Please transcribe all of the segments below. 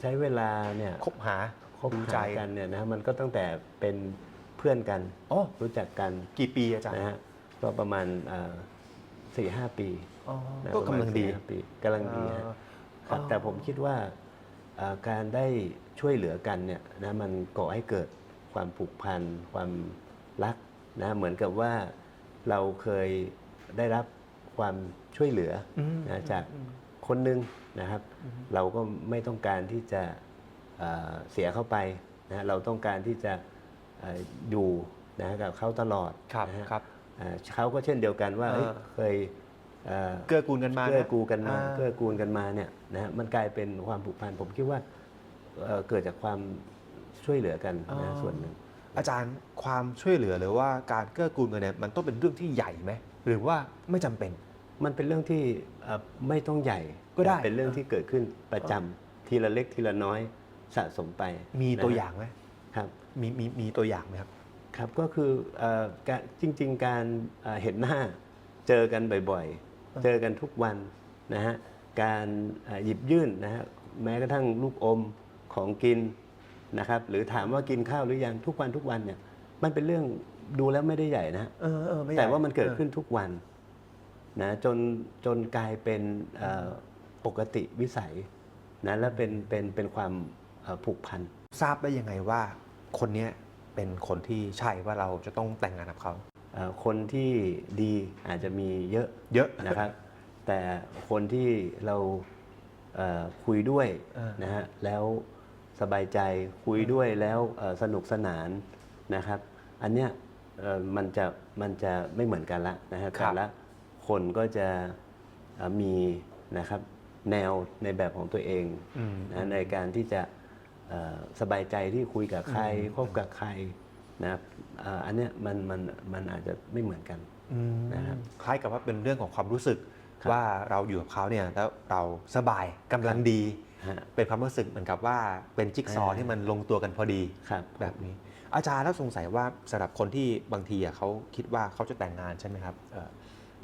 ใช้เวลาเนี่ยคบหาคบดูหาใจกันเนี่ยนะมันก็ตั้งแต่เป็นเพื่อนกันอ๋อ รู้จักกันกี่ปีอาจารย์นะฮะก็ประมาณสี่ห้าปีอ๋อนะก็กำลังดี ประมาณ4-5ปีกำลังดีฮะอ่าครับอ๋อแต่ผมคิดว่าเอ่อการได้ช่วยเหลือกันเนี่ยนะมันก่อให้เกิดความผูกพันความรักนะเหมือนกับว่าเราเคยได้รับความช่วยเหลืออมนะจากอืม คนหนึ่งนะครับ เราก็ไม่ต้องการที่จะเอ่อเสียเข้าไปนะเราต้องการที่จะเอ่ออยู่นะกับเขาตลอดครับนะฮะครับอ่าเขาก็เช่นเดียวกันว่าเออเอ้ยเคยเอ่อเกื้อกูลกันมาเกื้อกูลกันมาอ่เกื้อกูลกันมาเนี่ยนะฮะมันกลายเป็นความผูกพันผมคิดว่าเอ่อเกิดจากความช่วยเหลือกันนะส่วนหนึ่งอาจารย์ความช่วยเหลือหรือว่าการเกื้อกูลกันเนี่ยมันต้องเป็นเรื่องที่ใหญ่ไหมหรือว่าไม่จำเป็น มันเป็นเรื่องที่เอ่อไม่ต้องใหญ่ก็ได้ เป็นเรื่องที่เกิดขึ้นประจำทีละเล็กทีละน้อยสะสมไปมีนะฮะตัวอย่างไหมครับ มีมีมีตัวอย่างไหมครับ ครับก็คือเอ่อการจริง ๆ การเอ่อเห็นหน้าเจอกันบ่อยๆ เจอกันทุกวันนะฮะการเอ่อหยิบยื่นนะฮะแม้กระทั่งลูกอมของกินนะครับหรือถามว่ากินข้าวหรือยังทุกวันทุกวันเนี่ยมันเป็นเรื่องดูแล้วไม่ได้ใหญ่นะฮะเออเออไม่ใหญ่แต่ว่ามันเกิดออขึ้นทุกวัน นะจนจนกลายเป็นเอ่อปกติวิสัยนะและเป็นเป็นเป็นความเอ่อผูกพันทราบได้ยังไงว่าคนเนี้ยเป็นคนที่ใช่ว่าเราจะต้องแต่งงานกับเขาเอ่อคนที่ดีอาจจะมีเยอะเยอะนะครับ แต่คนที่เราเอ่อคุยด้วยเออนะฮะแล้วสบายใจคุยด้วยแล้วเอ่อสนุกสนานนะครับ อันเนี้ยเอ่อมันจะมันจะไม่เหมือนกันละนะฮะครัแต่บละ คนก็จะเอ่อมีนะครับแนวในแบบของตัวเองอืมนะในการที่จะเอ่อสบายใจที่คุยกับใครคบกับใครนะครับเอ่ออันเนี้ยมันมันมันอาจจะไม่เหมือนกันอืมนะครับคล้ายกับว่าเป็นเรื่องของความรู้สึกครับว่าเราอยู่กับเขาเนี่ยแล้วเราสบายกำลังดีฮะเป็นความรู้สึกเหมือนกับว่าเป็นจิ๊กซอว์อ่าที่มันลงตัวกันพอดีครับแบบนี้ อาจารย์แล้วสงสัยว่าสำหรับคนที่บางทีอะเขาคิดว่าเขาจะแต่งงานใช่ไหมครับเอ่อ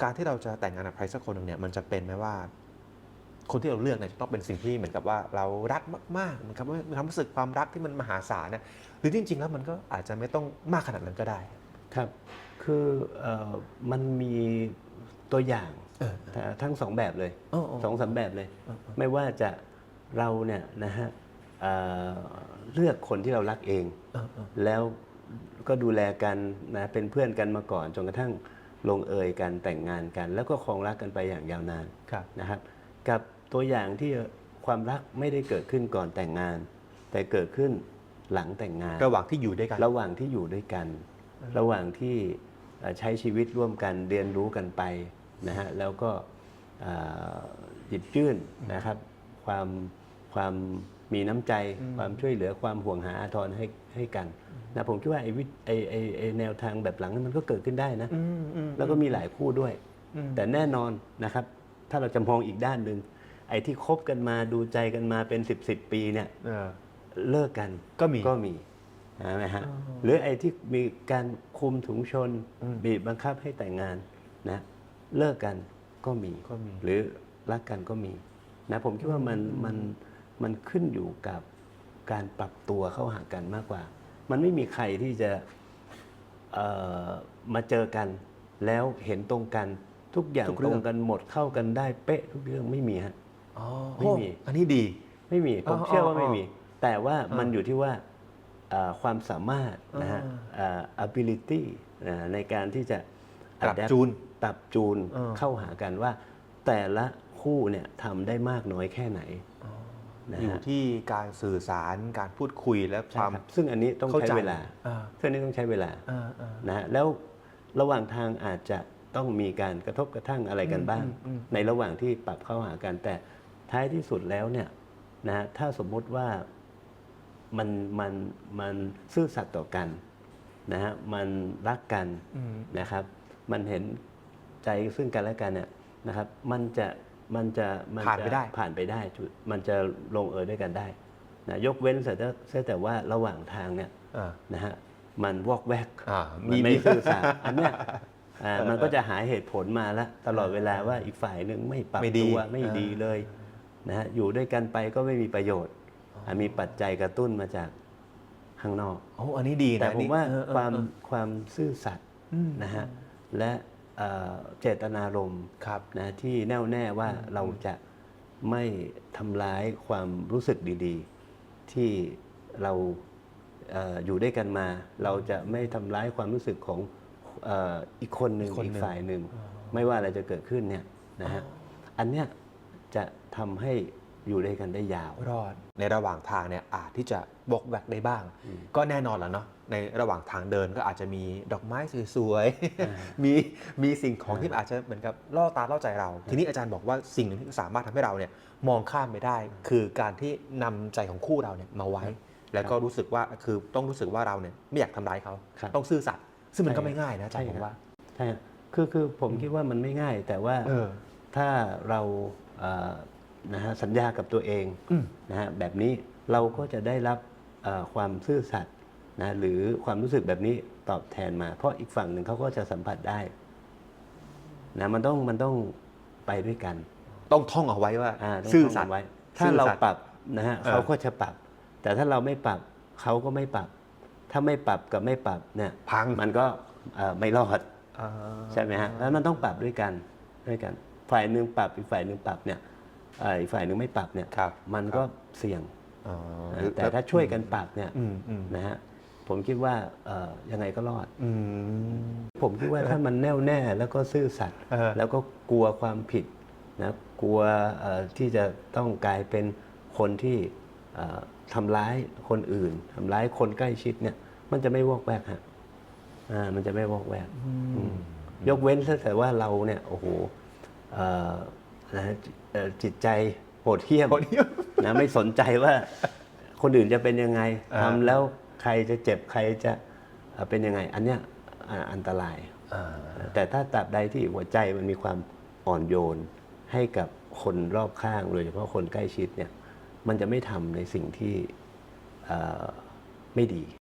การที่เราจะแต่งงานกับใครสักคนหนึ่งเนี่ยมันจะเป็นไหมว่า คนที่เราเลือกเนี่ยจะต้องเป็นสิ่งที่เหมือนกับว่าเรารักมากๆเหมือนกับว่ามีความรู้สึกความรักที่มันมหาศาลเนี่ยหรือจริง ๆ แล้วมันก็อาจจะไม่ต้องมากขนาดนั้นก็ได้ ครับ คือเอ่อมันมีตัวอย่างเออทั้งสองแบบเลยเออเออสองสามแบบเลยเออเออไม่ว่าจะเราเนี่ยนะฮะเอ่อเลือกคนที่เรารักเองเออเออแล้วก็ดูแลกันนะเป็นเพื่อนกันมาก่อนจนกระทั่ง ลงเอยกันแต่งงานกัน แล้วก็ครองรักกันไปอย่างยาวนานครับนะครับ กับตัวอย่างที่ความรักไม่ได้เกิดขึ้นก่อนแต่งงาน แต่เกิดขึ้นหลังแต่งงาน ระหว่างที่อยู่ด้วยกัน ระหว่างที่อยู่ด้วยกัน ระหว่างที่เอ่อใช้ชีวิตร่วมกันเรียนรู้กันไปนะฮะแล้วก็เอ่อหยิบยื่นนะครับ ความความมีน้ำใจ ความช่วยเหลือความห่วงหาอาทรให้ให้กัน นะผมคิดว่าไอ้วิไอ้ไอ้ไอ้แนวทางแบบหลังนั้นมันก็เกิดขึ้นได้นะ อืมอืมแล้วก็มีหลายคู่ด้วย อืม แต่แน่นอนนะครับ ถ้าเราจะมองอีกด้านหนึ่งไอ้ที่คบกันมาดูใจกันมาเป็น 10บสปีเนี่ยเออ เลิกกันก็มีก็มีใช่ไหมฮะอ๋อหรือไอ้ที่มีการคุมถุงชน อืมบีบบังคับให้แต่งงานนะเลิกกันก็มี ก็มี หรือรักกันก็มีนะผมคิดว่ามันมันมันขึ้นอยู่กับการปรับตัวเข้าหากันมากกว่า มันไม่มีใครที่จะเอ่อมาเจอกัน แล้วเห็นตรงกันทุกอย่างทุกตเรื่รองงกันหมดเข้ากันได้เป๊ะทุกเรื่องไม่มีฮะอ๋อไม่มีอันนี้ดีไม่มีผมอ๋อเชื่อว่าอ๋อไม่มี แต่ว่าอ่ามัมันอยู่ที่ว่าเอ่อความสามารถนะฮะอ่าเอ่อ ability นะในการที่จะปรับ adapt จูนปรับจูนอ่าเข้าหากันว่า แต่ละคู่เนี่ยทำได้มากน้อยแค่ไหน นะฮะ อยู่ที่การสื่อสารการพูดคุยและคใช่วาม ครับซึ่งอันนี้ต้องเข้าใช้ใจเวลาอ่า ซึ่งอันนี้ต้องใช้เวลาอ่าอ่า นะฮะแล้วระหว่างทางอาจจะต้องมีการกระทบกระทั่งอะไรกันบ้าง อืมอืมในระหว่างที่ปรับเข้าหากันแต่ท้ายที่สุดแล้วเนี่ยนะฮะถ้าสมมุติว่ามันมันมันซื่อสัตย์ต่อกันนะฮะมันรักกัน อืม นะครับ มันเห็นใจซึ่งกันและกันเนี่ยนะครับ มันจะ มันจะมัผ่านไปจะได้ ผ่านไปได้จุดมันจะลงเอยด้วยกันได้นะยกเว้นแต่ถ้าเสียแต่ว่าระหว่างทางเนี่ยอ่า นะฮะมันวอกแวกอ่ามันมีไม่มีซื่อสัตย์อันเนี้ยอ่ามันก็จะหาเหตุผลมาแล้วตลอดเวลาว่าอีกฝ่ายหนึ่งไม่ปรับไม่ดีตัวไม่อ่า ดีเลยนะฮะอยู่ด้วยกันไปก็ไม่มีประโยชน์อาจมีปัจจัยกระตุ้นมาจากข้างนอก โอ้อันนี้ดีนะแต่ผมว่าเออเออความเออความซื่อสัตย์อืม นะฮะและ เอ่อเจตนารมณ์ครับนะที่แน่วแน่ว่าเราจะไม่ทำร้ายความรู้สึกดีๆ ที่เราเอออยู่ด้วยกันมา เราจะไม่ทำร้ายความรู้สึกของเอ่ออีกคนหนึ่งอีกคนหนึ่อีงกฝ่ายหนึ่ง ไม่ว่าอะไรจะเกิดขึ้นเนี่ยนะฮะอันเนี้ยจะทำให้ อยู่ด้วยกันได้ยาว รอด ในระหว่างทางเนี่ยอาจที่จะบกแวกได้บ้างก็แน่นอนแหล้วเนาะในระหว่างทางเดินก็อาจจะมีดอกไม้สวยๆมีมีสิ่งของที่อาจจะเหมือนกับล่อตาล่อใจเรา ทีนี้อาจารย์บอกว่าสิ่งหนึ่งที่สามารถทำให้เราเนี่ยมองข้ามไปได้ คือการที่นำใจของคู่เราเนี่ยมาไว้ แล้วก็รู้สึกว่าคือต้องรู้สึกว่าเราเนี่ยไม่อยากทำร้ายเขาครับต้องซื่อสัตย์ซึ่งมันก็ใช่ไม่ง่ายนะอาจารย์ใช่ ผมครับว่า ใช่ฮะคือคือผมคิดว่ามันไม่ง่าย แต่ว่าเออ ถ้าเราเอ่อ นะฮะสัญญากับตัวเองอืมนะฮะแบบนี้เราก็จะได้รับเอ่อความซื่อสัตย์นะหรือความรู้สึกแบบนี้ตอบแทนมา เพราะอีกฝั่งหนึ่งเขาก็จะสัมผัสได้นะมันต้องมันต้องไปด้วยกัน ต้องท่องเอาไว้ว่าอ่าต้องซื่อท่งสัตย์ไว้ ถ้าเราซื่อสัตย์ปรับนะฮะเออเขาก็จะปรับ แต่ถ้าเราไม่ปรับเขาก็ไม่ปรับ ถ้าไม่ปรับกับไม่ปรับเนี่ยพังมันก็เอ่อไม่รอดอ่าใช่ไหมฮะแล้วมันต้องปรับด้วยกันด้วยกัน ฝ่ายหนึ่งปรับอีกฝ่ายหนึ่งปรับเนี่ยเอ่ออีกฝ่ายหนึ่งไม่ปรับเนี่ยครับมันก็เสี่ยงอ๋อนะแต่ถ้าช่วยกันปรับเนี่ยอืมอืมนะฮะผมคิดว่าเอ่อยังไงก็รอดอืมผมคิดว่าถ้ามันแน่วแน่แล้วก็ซื่อสัตย์เออแล้วก็กลัวความผิดนะกลัวเอ่อที่จะต้องกลายเป็นคนที่เอ่อทำร้ายคนอื่นทำร้ายคนใกล้ชิดเนี่ย มันจะไม่วอกแวกฮะอ่ามันจะไม่วอกแวกอืมยกเว้นถ้าแต่ว่าเราเนี่ยโอ้โหเอ่อ นะฮะจิเอ่อจิตใจโหดเหี้ยมโหดเหี้ยมนะไม่สนใจว่าคนอื่นจะเป็นยังไงอ่า ทำแล้วใครจะเจ็บใครจะเอ่อเป็นยังไง อันเนี้ยอ่าอันตราย อ่าแต่ถ้าตราบใดที่หัวใจมันมีความอ่อนโยนให้กับคนรอบข้างโดยเฉพาะคนใกล้ชิดเนี่ยมันจะไม่ทำในสิ่งที่เอ่อไม่ดี